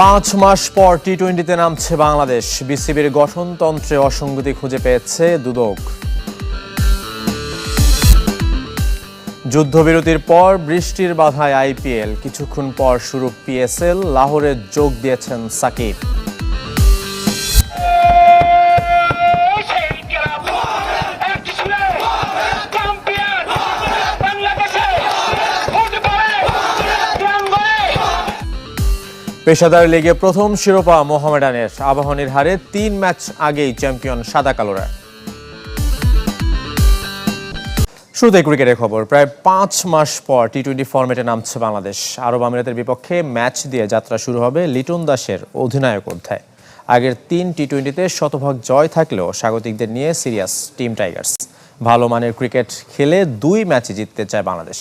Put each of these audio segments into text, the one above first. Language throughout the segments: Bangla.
পাঁচ মাস পর টি টোয়েন্টিতে নামছে বাংলাদেশ। বিসিবির গঠনতন্ত্রে অসঙ্গতি খুঁজে পেয়েছে দুদক। যুদ্ধবিরতির পর বৃষ্টির বাধায় আইপিএল। কিছুক্ষণ পর শুরু পিএসএল লাহোরে যোগ দিয়েছেন সাকিব। পেশাদার লিগে প্রথম শিরোপা মোহামেডানের আবাহনীর হারে তিন ম্যাচ আগেই চ্যাম্পিয়ন সাদা কালোরা। শুরুতে ক্রিকেটের খবর, প্রায় পাঁচ মাস পর টি টোয়েন্টি ফরম্যাটে নামছে বাংলাদেশ। আরব আমিরাতের বিপক্ষে ম্যাচ দিয়ে যাত্রা শুরু হবে লিটন দাসের অধিনায়ক অধ্যায়। আগের তিন টি টোয়েন্টিতে শতভাগ জয় থাকলেও স্বাগতিকদের নিয়ে সিরিয়াস টিম টাইগার্স। ভালো মানের ক্রিকেট খেলে দুই ম্যাচে জিততে চায় বাংলাদেশ।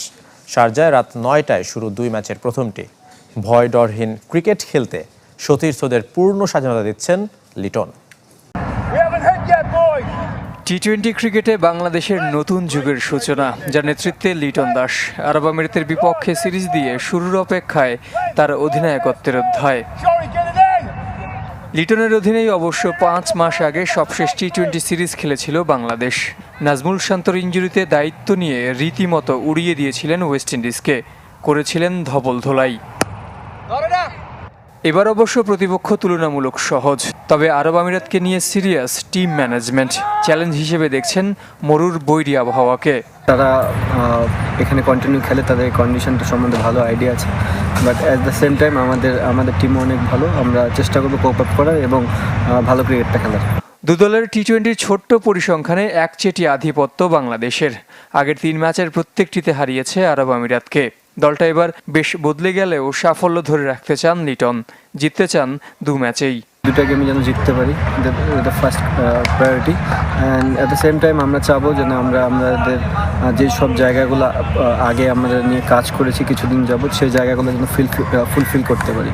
শারজায় রাত নয়টায় শুরু দুই ম্যাচের প্রথমটি। ভয় ডরহীন ক্রিকেট খেলতে সতীর্থদের পূর্ণ স্বাধীনতা দিচ্ছেন লিটন. টি টোয়েন্টি ক্রিকেটে বাংলাদেশের নতুন যুগের সূচনা যার নেতৃত্বে লিটন দাস আরব আমিরাতের বিপক্ষে সিরিজ দিয়ে শুরুর অপেক্ষায় তার অধিনায়কত্বের অধ্যায়. লিটনের অধীনেই অবশ্য পাঁচ মাস আগে সবশেষ টি টোয়েন্টি সিরিজ খেলেছিল বাংলাদেশ নাজমুল শান্তর ইঞ্জুরিতে দায়িত্ব নিয়ে রীতিমতো উড়িয়ে দিয়েছিলেন ওয়েস্ট ইন্ডিজকে করেছিলেন ধবল ধোলাই. এবার অবশ্য প্রতিপক্ষ তুলনামূলক সহজ। তবে আরব আমিরাতকে নিয়ে সিরিয়াস টিম ম্যানেজমেন্ট চ্যালেঞ্জ হিসেবে দেখছেন মরুর বৈরী আবহাওয়াকে। তারা এখানে কন্টিনিউ খেলে তাদের কন্ডিশনটা সম্বন্ধে ভালো আইডিয়া আছে। But at the same time আমাদের আমাদের টিম অনেক ভালো। আমরা চেষ্টা করব কোপ আপ করার এবং ভালো ক্রিকেটটা খেলার। দুদলের টি টোয়েন্টির ছোট্ট পরিসংখ্যানে একচেটি আধিপত্য বাংলাদেশের। আগের তিন ম্যাচের প্রত্যেকটিতে হারিয়েছে আরব আমিরাতকে। দলটা এবার বেশ বদলে গেলেও সাফল্য ধরে রাখতে চান লিটন। জিততে চান দু ম্যাচেই। দুটা গেমে যেন জিততে পারি the first priority and at the same time আমরা চাবো যেন আমরা আমাদের যে সব জায়গাগুলো আগে আমরা নিয়ে কাজ করেছি কিছুদিন যাবত সেই জায়গাগুলো যেন ফিল ফুলফিল করতে পারি.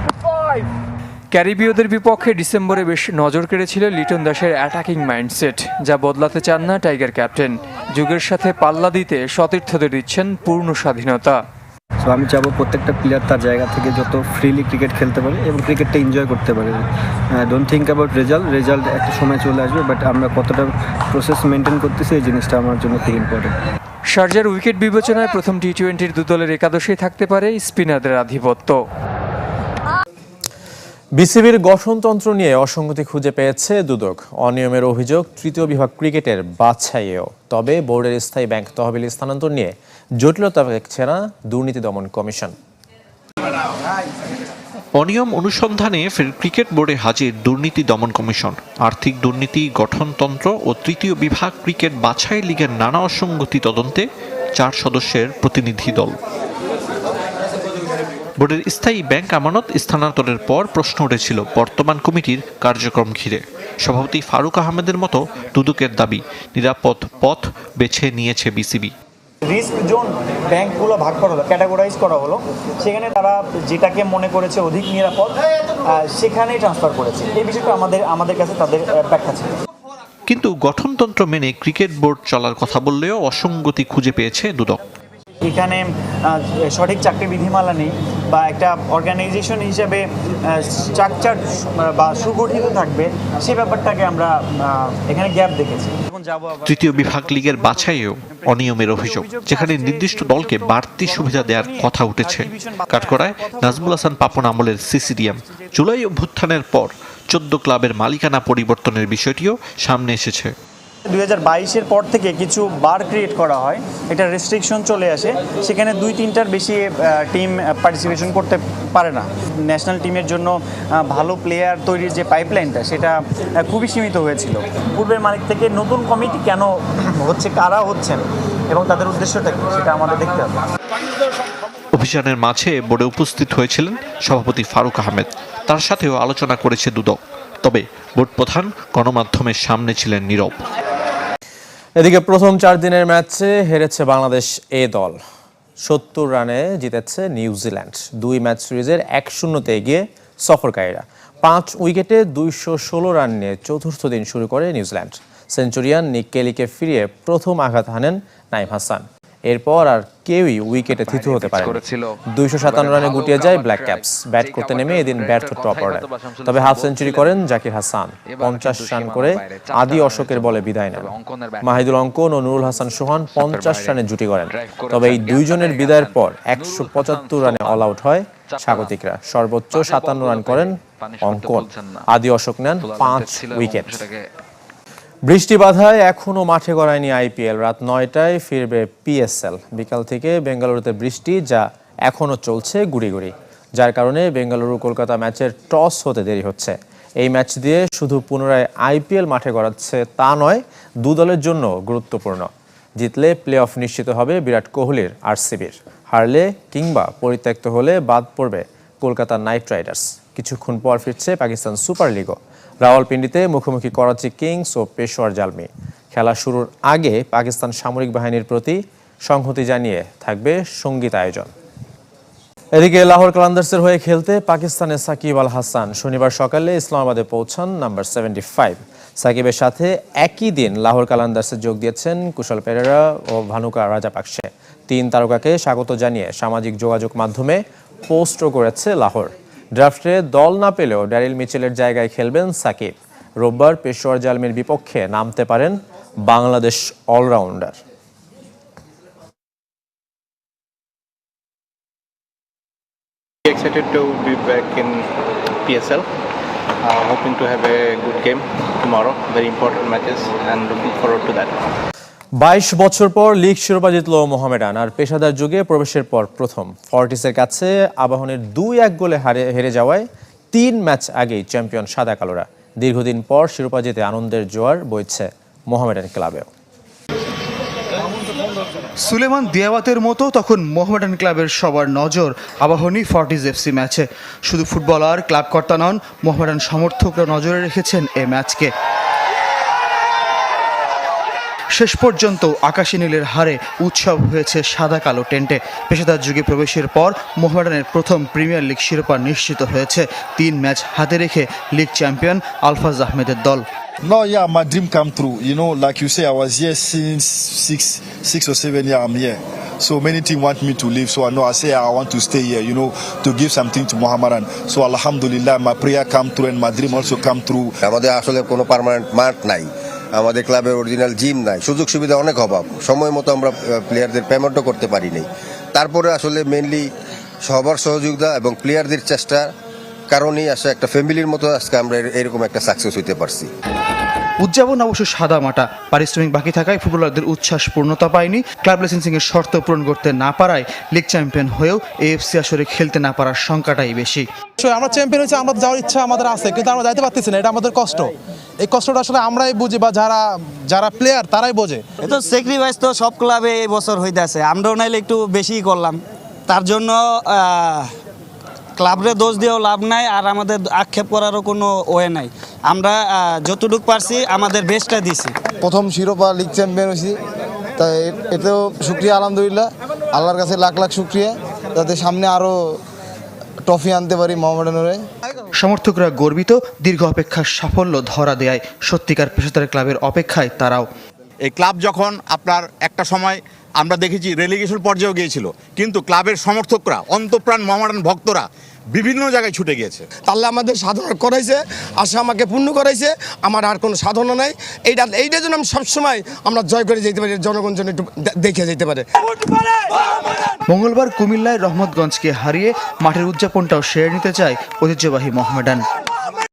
ক্যারিবীয়দের বিপক্ষে ডিসেম্বরে বেশ নজর কেড়েছিল লিটন দাসের অ্যাটাকিং মাইন্ডসেট যা বদলাতে চান না টাইগার ক্যাপ্টেন যুগের সাথে পাল্লা দিতে সতীর্থদের দিচ্ছেন পূর্ণ স্বাধীনতা। সো আমি চাবো প্রত্যেকটা প্লেয়ার তার জায়গা থেকে যত ফ্রিলি ক্রিকেট খেলতে পারে এবং ক্রিকেটটা এনজয় করতে পারে। Don't think about result result একটা সময় চলে আসবে বাট আমরা কতটা প্রসেস মেনটেন করতেছি এই জিনিসটা আমার জন্য খুব ইম্পর্টেন্ট শারজার উইকেট বিবেচনায় প্রথম টি টোয়েন্টির দুদলের একাদশেই থাকতে পারে স্পিনারদের আধিপত্য। বিসিবির গঠনতন্ত্র নিয়ে অসঙ্গতি খুঁজে পেয়েছে দুদক। অনিয়মের অভিযোগ তৃতীয় বিভাগ ক্রিকেটের বাছাইয়েও। তবে বোর্ডের স্থায়ী ব্যাংক তহবিল স্থানান্তর নিয়ে জটিলতা দেখছে না দুর্নীতি দমন কমিশন। অনিয়ম অনুসন্ধানে ফের ক্রিকেট বোর্ডে হাজির দুর্নীতি দমন কমিশন। আর্থিক দুর্নীতি, গঠনতন্ত্র ও তৃতীয় বিভাগ ক্রিকেট বাছাই লীগের নানা অসঙ্গতি তদন্তে চার সদস্যের প্রতিনিধি দল। বোর্ডের স্থায়ী ব্যাংক আমানত স্থানান্তরের পর প্রশ্ন উঠেছিল বর্তমান কমিটির কার্যক্রম ঘিরে। সভাপতি ফারুক আহমেদের মতো দুদকের দাবি নিরাপদ পথ বেছে নিয়েছে বিসিবি। রিস্ক জোন ব্যাংকগুলো ভাগ করা হলো ক্যাটাগরাইজ করা হলো। সেখানে তারা যেটাকে মনে করেছে অধিক নিরাপদ সেখানেই ট্রান্সফার করেছে। এই বিষয়টা আমাদের আমাদের কাছে তাদের ব্যাখ্যা ছিল। কিন্তু গঠনতন্ত্র মেনে ক্রিকেট বোর্ড চলার কথা বললেও অসঙ্গতি খুঁজে পেয়েছে দুদক। এখানে সঠিক চাকরি বিধিমালা নেই। বা একটা অর্গানাইজেশন হিসাবে স্ট্রাকচার বা সুগঠিত থাকবে সেই ব্যাপারটাকে আমরা এখানে গ্যাপ দেখেছি। তৃতীয় বিভাগ লীগের বাছাইয়েও অনিয়মের অভিযোগ, যেখানে নির্দিষ্ট দলকে বাড়তি সুবিধা দেওয়ার কথা উঠেছে। কাঠগড়ায় নাজমুল হাসান পাপন আমলের সিসিডিএম। জুলাই অভ্যুত্থানের পর চোদ্দ ক্লাবের মালিকানা পরিবর্তনের বিষয়টিও সামনে এসেছে। দুই হাজার বাইশের পর থেকে কিছু বার ক্রিয়েট করা হয়। এটা রেস্ট্রিকশন চলে আসে। সেখানে দুই তিনটার বেশি টিম পার্টিসিপেশন করতে পারে না। ন্যাশনাল টিমের জন্য ভালো প্লেয়ার তৈরির যে পাইপলাইনটা সেটা খুবই সীমিত হয়েছিল। পূর্বের মালিক থেকে নতুন কমিটি কেন হচ্ছে, কারা হচ্ছেন এবং তাদের উদ্দেশ্যটা কি, সেটা আমাদের দেখতে হবে। অভিযানের মাঝে বোর্ডে উপস্থিত হয়েছিলেন সভাপতি ফারুক আহমেদ। তার সাথেও আলোচনা করেছে দুদক। তবে বোর্ড প্রধান গণমাধ্যমের সামনে ছিলেন নীরব। এদিকে প্রথম চার দিনের ম্যাচে হেরেছে বাংলাদেশ এ দল। সত্তর রানে জিতেছে নিউজিল্যান্ড। দুই ম্যাচ সিরিজের এক শূন্যতে এগিয়ে সফরকারীরা। পাঁচ উইকেটে দুইশো ষোলো রান নিয়ে চতুর্থ দিন শুরু করে নিউজিল্যান্ড। সেঞ্চুরিয়ান নিক কেলিকে ফিরিয়ে প্রথম আঘাত হানেন নাইম হাসান। এরপর আর কেউই উইকেটে থিতু হতে পারে দুইশো সাতান্ন রানে গুটিয়ে যায় ব্ল্যাক ক্যাপস ব্যাট করতে নেমে এদিন ব্যর্থ টপ অর্ডার তবে হাফ সেঞ্চুরি করেন জাকির হাসান। পঞ্চাশ রান করে আদি অশোকের বলে বিদায় নেন। মাহিদুল অঙ্কন ও নুরুল হাসান সোহান পঞ্চাশ রানে জুটি করেন। তবে এই দুইজনের বিদায়ের পর একশো পঁচাত্তর রানে অল আউট হয় স্বাগতিকরা। সর্বোচ্চ সাতান্ন রান করেন অঙ্কন। আদি অশোক নেন পাঁচ উইকেট বৃষ্টি বাধায় এখনও মাঠে গড়ায়নি আইপিএল। রাত নয়টায় ফিরবে পিএসএল। বিকাল থেকে বেঙ্গালুরুতে বৃষ্টি, যা এখনও চলছে গুড়ি গুড়ি যার কারণে বেঙ্গালুরু কলকাতা ম্যাচের টস হতে দেরি হচ্ছে। এই ম্যাচ দিয়ে শুধু পুনরায় আইপিএল মাঠে গড়াচ্ছে তা নয়, দু দলের জন্য গুরুত্বপূর্ণ। জিতলে প্লে অফ নিশ্চিত হবে বিরাট কোহলির আরসিবির। হারলে কিংবা পরিত্যক্ত হলে বাদ পড়বে কলকাতা নাইট রাইডার্স। কিছুক্ষণ পর ফিরছে পাকিস্তান সুপার লিগও। রাওয়ালপিন্ডিতে মুখোমুখি করাচি কিংস ও পেশোয়ার জালমি। খেলা শুরুর আগে পাকিস্তান সামরিক বাহিনীর প্রতি সংহতি জানিয়ে থাকবে সংগীত আয়োজন। এদিকে লাহোর কালান্দার্সের হয়ে খেলতে পাকিস্তানের সাকিব আল হাসান শনিবার সকালে ইসলামাবাদে পৌঁছান নাম্বার সেভেন্টি ফাইভ। সাকিবের সাথে একই দিন লাহোর কালান্দার্সে যোগ দিয়েছেন কুশল পেরেরা ও ভানুকা রাজাপাকসে। তিন তারকাকে স্বাগত জানিয়ে সামাজিক যোগাযোগ মাধ্যমে পোস্টও করেছে লাহোর। ড্রাফটে দল না পেলেও ড্যারিল মিচেলের জায়গায় খেলবেন সাকিব রোববার পেশোয়ার জালমির বিপক্ষে নামতে পারেন Bangladesh allrounder excited to be back in PSL. Uh, hoping to have a good game tomorrow. Very important matches and looking forward to that. বাইশ বছর পর লিগ শিরোপা জিতল মোহামেডান, আর পেশাদার যুগে প্রবেশের পর প্রথম। ফর্টিসের কাছে আবাহনের দুই এক গোলে হারে হেরে যাওয়ায় তিন ম্যাচ আগেই চ্যাম্পিয়ন সাদা কালোরা। দীর্ঘদিন পর শিরোপা জিতে আনন্দের জোয়ার বইছে মোহামেডান ক্লাবেও। সুলেমান দিয়াওয়াতের মতো তখন মোহামেডান ক্লাবের সবার নজর আবাহনী ফর্টিজ এফসি ম্যাচে। শুধু ফুটবলার, ক্লাব কর্তা নন, মোহামেডান সমর্থকরা নজরে রেখেছেন এ ম্যাচকে। শেষ পর্যন্ত আকাশী নীলের হারে উৎসব হয়েছে সাদা কালো টেন্টে পেশাদার যুগে প্রবেশের পর মোহামেডানের প্রথম প্রিমিয়ার লিগ শিরোপা নিশ্চিত হয়েছে তিন ম্যাচ হাতে রেখে লিগ চ্যাম্পিয়ন আলফাজ আহমেদের দল No, yeah, my dream come true. You know, like you say, I was here since six, six or seven years. I'm here. So many teams want me to leave. So I know I say I want to stay here. You know, to give something to Muhammadan. So Alhamdulillah, my prayer come true and my dream also come true. আমাদের আসলে কোনো পার্মানেন্ট মাঠ নাই আমাদের ক্লাবে অরিজিনাল জিম নাই। সুযোগ সুবিধা অনেক অভাব। সময় মতো আমরা প্লেয়ারদের পেমেন্টও করতে পারি তারপরে আসলে মেনলি সবার সহযোগিতা এবং প্লেয়ারদের চেষ্টা কারণেই আসলে একটা ফ্যামিলির মতো আজকে আমরা এরকম একটা সাকসেস হইতে পারছি। উদযাপন অবশ্য সাদা মাটা। পারিশ্রমিক বাকি থাকায় ফুটবলারদের উচ্ছ্বাস পূর্ণতা পায়নি। ক্লাব লাইসেন্সিং এর শর্ত পূরণ করতে না পারায় লিগ চ্যাম্পিয়ন হয়েও এএফসি আসরে খেলতে না পারার সংখ্যাটাই বেশি। আমরা চ্যাম্পিয়ন হয়েছে আমাদের যাওয়ার ইচ্ছা আমাদের আছে কিন্তু আমরা যাইতে পারতেছি না এটা আমাদের কষ্ট। এই কষ্টটা আসলে আমরাই বুঝি বা যারা যারা প্লেয়ার তারাই বোঝে। তো স্যাক্রিফাইস তো সব ক্লাবে এই বছর হইতেছে আমরাও নাইলে একটু বেশি করলাম। তার জন্য ক্লাবরে দোষ দিয়েও লাভ নাই আর আমাদের আক্ষেপ করারও কোনো ওয়ে নাই। আমরা যতটুকু পারছি আমাদের বেস্টটা দিছি। প্রথম শিরোপা লিগ চ্যাম্পিয়ন হয়েছি। তাই এতেও শুক্রিয়া আলহামদুলিল্লাহ। আল্লাহর কাছে লাখ লাখ শুক্রিয়া। যাতে সামনে আরও ট্রফি আনতে পারি মোহামেডানের সমর্থকরা গর্বিত দীর্ঘ অপেক্ষার সাফল্য ধরা দেয় সত্যিকার পেশাদার ক্লাবের অপেক্ষায় তারাও। এই ক্লাব যখন আপনার একটা সময় আমরা দেখেছি রেলিগেশন পর্যায়েও গিয়েছিল কিন্তু ক্লাবের সমর্থকরা অন্তপ্রাণ মহামারান ভক্তরা বিভিন্ন জায়গায় ছুটে গিয়েছে। তাহলে আমাদের সাধনা করাইছে আশা আমাকে পূর্ণ করাইছে আমার আর কোনো সাধনা নাই। এইটা এইটার জন্য আমি সবসময় আমরা জয় করে যেতে পারি জনগণ জন্য একটু দেখে যেতে পারে। মঙ্গলবার কুমিল্লায় রহমতগঞ্জকে হারিয়ে মাঠের উদযাপনটাও সেরে নিতে চায় ঐতিহ্যবাহী মোহামেডান।